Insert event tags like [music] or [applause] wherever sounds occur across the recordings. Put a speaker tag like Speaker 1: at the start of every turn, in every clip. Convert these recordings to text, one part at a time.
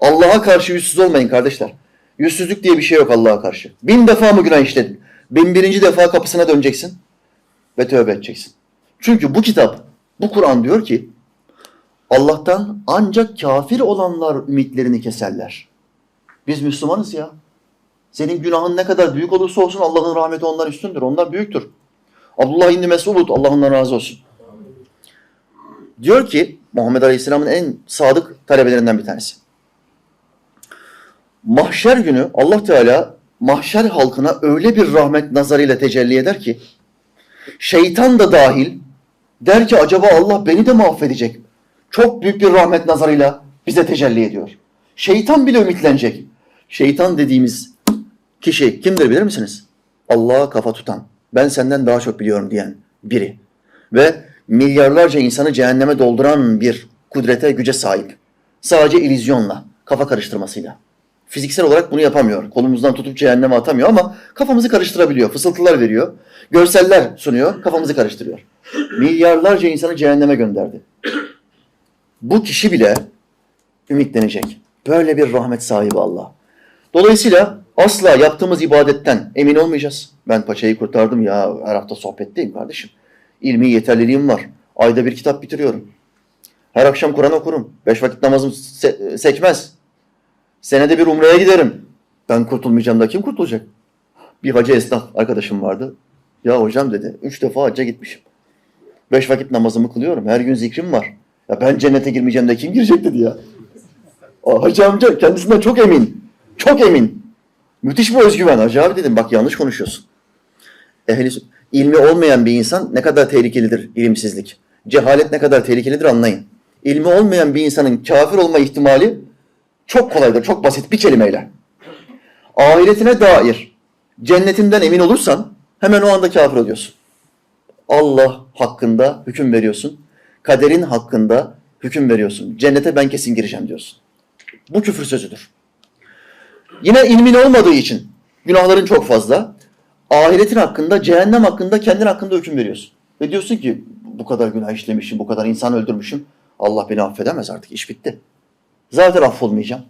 Speaker 1: Allah'a karşı yüzsüz olmayın kardeşler. Yüzsüzlük diye bir şey yok Allah'a karşı. Bin defa mı günah işledin? Bin birinci defa kapısına döneceksin ve tövbe edeceksin. Çünkü bu kitap, bu Kur'an diyor ki Allah'tan ancak kafir olanlar ümitlerini keserler. Biz Müslümanız ya. Senin günahın ne kadar büyük olursa olsun Allah'ın rahmeti ondan üstündür. Ondan büyüktür. Abdullah İbni Mesud Allah'ından razı olsun. Diyor ki Muhammed Aleyhisselam'ın en sadık talebelerinden bir tanesi. Mahşer günü Allah Teala mahşer halkına öyle bir rahmet nazarıyla tecelli eder ki şeytan da dahil der ki acaba Allah beni de mi? Çok büyük bir rahmet nazarıyla bize tecelli ediyor. Şeytan bile ümitlenecek. Şeytan dediğimiz kişi kimdir bilir misiniz? Allah'a kafa tutan, ben senden daha çok biliyorum diyen biri. Ve milyarlarca insanı cehenneme dolduran bir kudrete, güce sahip. Sadece illüzyonla, kafa karıştırmasıyla. Fiziksel olarak bunu yapamıyor. Kolumuzdan tutup cehenneme atamıyor ama kafamızı karıştırabiliyor. Fısıltılar veriyor. Görseller sunuyor. Kafamızı karıştırıyor. Milyarlarca insanı cehenneme gönderdi. Bu kişi bile ümitlenecek. Böyle bir rahmet sahibi Allah. Dolayısıyla asla yaptığımız ibadetten emin olmayacağız. Ben paçayı kurtardım ya her hafta sohbetteyim kardeşim. İlmi yeterliliğim var. Ayda bir kitap bitiriyorum. Her akşam Kur'an okurum. Beş vakit namazım se- sekmez. Senede bir umreye giderim. Ben kurtulmayacağım da kim kurtulacak? Bir hacı esnaf arkadaşım vardı. Ya hocam dedi, üç defa hacca gitmişim. Beş vakit namazımı kılıyorum. Her gün zikrim var. Ya ben cennete girmeyeceğim de kim girecek dedi ya. Aa, hacı amca kendisinden çok emin. Çok emin. Müthiş bir özgüven. Hacı abi dedim bak yanlış konuşuyorsun. Ehli, ilmi olmayan bir insan ne kadar tehlikelidir ilimsizlik. Cehalet ne kadar tehlikelidir anlayın. İlmi olmayan bir insanın kafir olma ihtimali çok kolaydır, çok basit bir kelimeyle. Ahiretine dair cennetinden emin olursan hemen o anda kafir oluyorsun. Allah hakkında hüküm veriyorsun. Kaderin hakkında hüküm veriyorsun. Cennete ben kesin gireceğim diyorsun. Bu küfür sözüdür. Yine ilmin olmadığı için günahların çok fazla. Ahiretin hakkında, cehennem hakkında, kendin hakkında hüküm veriyorsun. Ve diyorsun ki bu kadar günah işlemişim, bu kadar insan öldürmüşüm. Allah beni affedemez artık, iş bitti. Zaten affolmayacağım.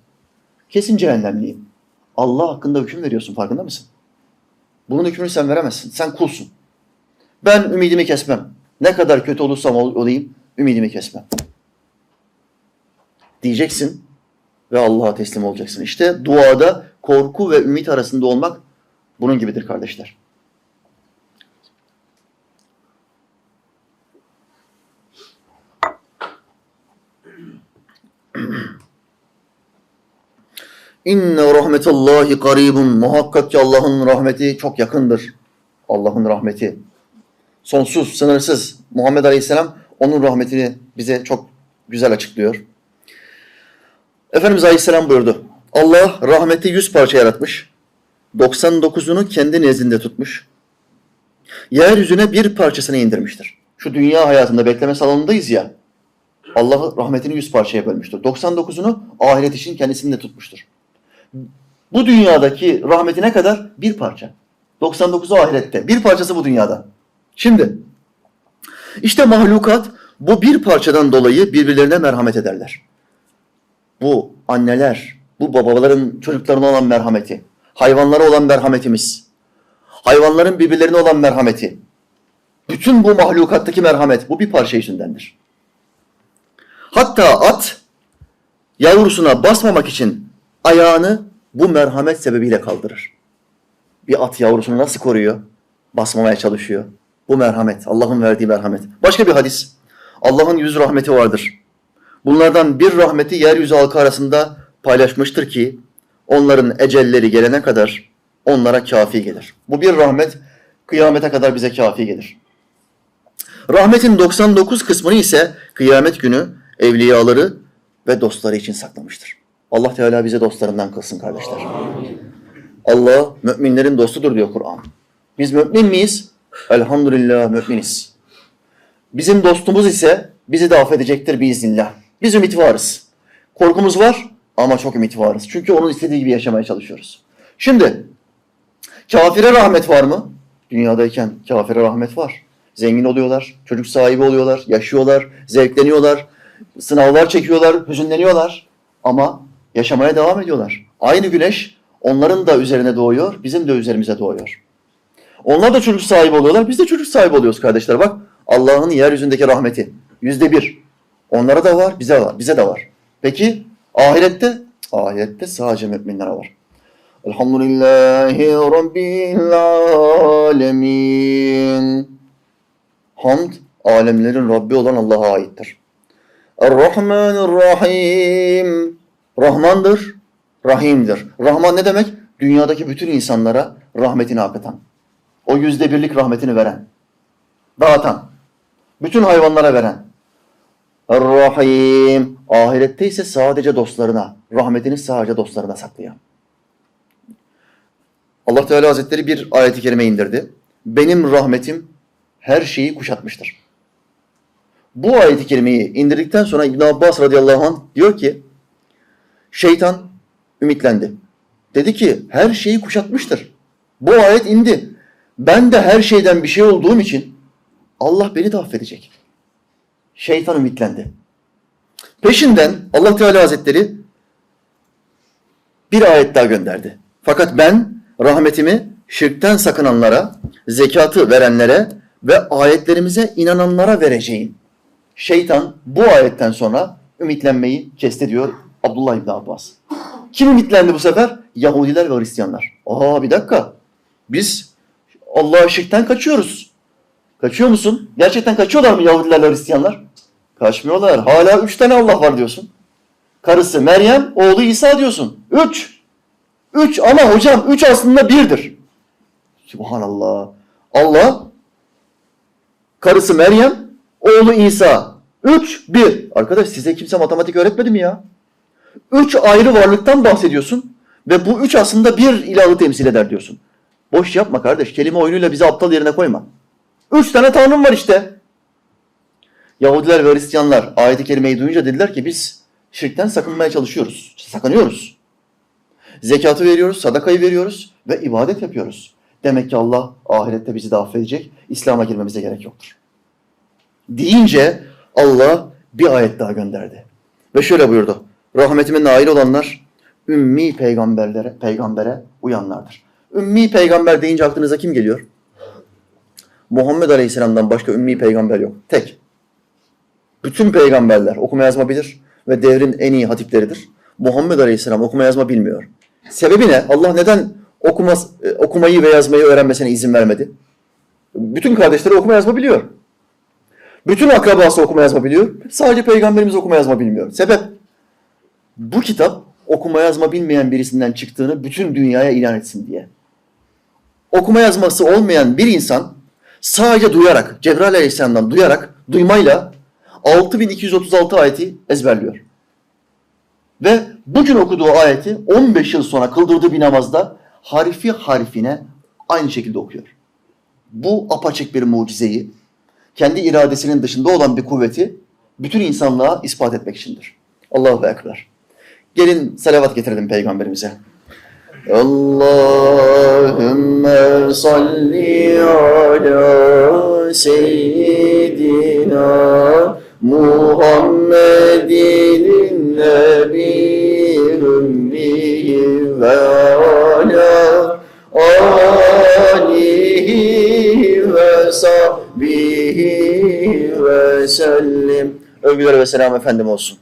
Speaker 1: Kesin cehennemliyim. Allah hakkında hüküm veriyorsun, farkında mısın? Bunun hükmünü sen veremezsin. Sen kulsun. Ben ümidimi kesmem. Ne kadar kötü olursam ol- olayım, ümidimi kesmem. Diyeceksin ve Allah'a teslim olacaksın. İşte duada korku ve ümit arasında olmak bunun gibidir kardeşler. [clears throat] İnne rahmetallahi karibun. Muhakkak ki Allah'ın rahmeti çok yakındır. Allah'ın rahmeti. Sonsuz, sınırsız. Muhammed Aleyhisselam onun rahmetini bize çok güzel açıklıyor. Efendimiz Aleyhisselam buyurdu. Allah rahmeti yüz parça yaratmış. 99'unu kendi nezdinde tutmuş. Yeryüzüne bir parçasını indirmiştir. Şu dünya hayatında bekleme salonundayız ya. Allah rahmetini yüz parçaya bölmüştür. 99'unu ahiret için kendisinde tutmuştur. Bu dünyadaki rahmeti ne kadar? Bir parça. 99'u ahirette. Bir parçası bu dünyada. Şimdi işte mahlukat bu bir parçadan dolayı birbirlerine merhamet ederler. Bu anneler, bu babaların çocuklarına olan merhameti, hayvanlara olan merhametimiz, hayvanların birbirlerine olan merhameti, bütün bu mahlukattaki merhamet bu bir parça yüzündendir. Hatta at yavrusuna basmamak için ayağını bu merhamet sebebiyle kaldırır. Bir at yavrusunu nasıl koruyor? Basmamaya çalışıyor. Bu merhamet, Allah'ın verdiği merhamet. Başka bir hadis. Allah'ın yüz rahmeti vardır. Bunlardan bir rahmeti yeryüzü halkı arasında paylaşmıştır ki onların ecelleri gelene kadar onlara kafi gelir. Bu bir rahmet kıyamete kadar bize kafi gelir. Rahmetin 99 kısmını ise kıyamet günü evliyaları ve dostları için saklamıştır. Allah Teala bize dostlarından kılsın kardeşler. Allah müminlerin dostudur diyor Kur'an. Biz mümin miyiz? Elhamdülillah müminiz. Bizim dostumuz ise bizi de affedecektir biiznillah. Biz ümit varız. Korkumuz var ama çok ümit varız. Çünkü onun istediği gibi yaşamaya çalışıyoruz. Şimdi kafire rahmet var mı? Dünyadayken kafire rahmet var. Zengin oluyorlar, çocuk sahibi oluyorlar, yaşıyorlar, zevkleniyorlar, sınavlar çekiyorlar, hüzünleniyorlar. Ama Yaşamaya devam ediyorlar. Aynı güneş onların da üzerine doğuyor, bizim de üzerimize doğuyor. Onlar da çocuk sahibi oluyorlar, biz de çocuk sahibi oluyoruz kardeşler. Bak Allah'ın yeryüzündeki rahmeti yüzde bir. Onlara da var, bize var, bize de var. Peki ahirette? Ahirette sadece müminlere var. Elhamdülillahi Rabbil alemin. Hamd, alemlerin Rabbi olan Allah'a aittir. Er-Rahmanir-Rahim. Rahmandır, Rahim'dir. Rahman ne demek? Dünyadaki bütün insanlara rahmetini akıtan. O yüzde birlik rahmetini veren. Dağıtan. Bütün hayvanlara veren. Er-Rahim. Ahirette ise sadece dostlarına, rahmetini sadece dostlarına saklayan. Allah Teala Hazretleri bir ayeti kerime indirdi. Benim rahmetim her şeyi kuşatmıştır. Bu ayeti kerimeyi indirdikten sonra İbn Abbas radıyallahu anh diyor ki şeytan ümitlendi. Dedi ki her şeyi kuşatmıştır. Bu ayet indi. Ben de her şeyden bir şey olduğum için Allah beni de affedecek. Şeytan ümitlendi. Peşinden Allah Teala Hazretleri bir ayet daha gönderdi. Fakat ben rahmetimi şirkten sakınanlara, zekatı verenlere ve ayetlerimize inananlara vereceğim. Şeytan bu ayetten sonra ümitlenmeyi kesti diyor Abdullah İbni Abbas. Kim ümitlendi bu sefer? Yahudiler ve Hristiyanlar. Aa bir dakika. Biz Allah'a şirkten kaçıyoruz. Kaçıyor musun? Gerçekten kaçıyorlar mı Yahudilerle Hristiyanlar? Kaçmıyorlar. Hala üç tane Allah var diyorsun. Karısı Meryem, oğlu İsa diyorsun. Üç. Üç ama hocam üç aslında birdir. Subhanallah. Allah, karısı Meryem, oğlu İsa. Üç, bir. Arkadaş size kimse matematik öğretmedi mi ya? Üç ayrı varlıktan bahsediyorsun ve bu üç aslında bir ilahı temsil eder diyorsun. Boş yapma kardeş. Kelime oyunuyla bizi aptal yerine koyma. Üç tane tanrım var işte. Yahudiler ve Hristiyanlar ayeti kerimeyi duyunca dediler ki biz şirkten sakınmaya çalışıyoruz. Sakınıyoruz. Zekatı veriyoruz, sadakayı veriyoruz ve ibadet yapıyoruz. Demek ki Allah ahirette bizi de affedecek. İslam'a girmemize gerek yoktur. Deyince Allah bir ayet daha gönderdi. Ve şöyle buyurdu. Rahmetime nail olanlar ümmi peygamberlere, peygambere uyanlardır. Ümmi peygamber deyince aklınıza kim geliyor? Muhammed Aleyhisselam'dan başka ümmi peygamber yok. Tek. Bütün peygamberler okuma yazma bilir ve devrin en iyi hatipleridir. Muhammed Aleyhisselam okuma yazma bilmiyor. Sebebi ne? Allah neden okuma, e, okumayı ve yazmayı öğrenmesine izin vermedi? Bütün kardeşleri okuma yazma biliyor. Bütün akrabası okuma yazma biliyor. Sadece peygamberimiz okuma yazma bilmiyor. Sebep? Bu kitap okuma yazma bilmeyen birisinden çıktığını bütün dünyaya ilan etsin diye. Okuma yazması olmayan bir insan sadece duyarak, Cebrail Aleyhisselam'dan duyarak, duymayla 6236 ayeti ezberliyor. Ve bugün okuduğu ayeti 15 yıl sonra kıldırdığı bir namazda harfi harfine aynı şekilde okuyor. Bu apaçık bir mucizeyi, kendi iradesinin dışında olan bir kuvveti bütün insanlığa ispat etmek içindir. Allahu Ekber. Gelin salavat getirelim peygamberimize. Allahümme salli ala seyyidina Muhammedin nebi ümmihi ve ala alihi ve sahbihi ve sellim. Övgüler ve selam efendim olsun.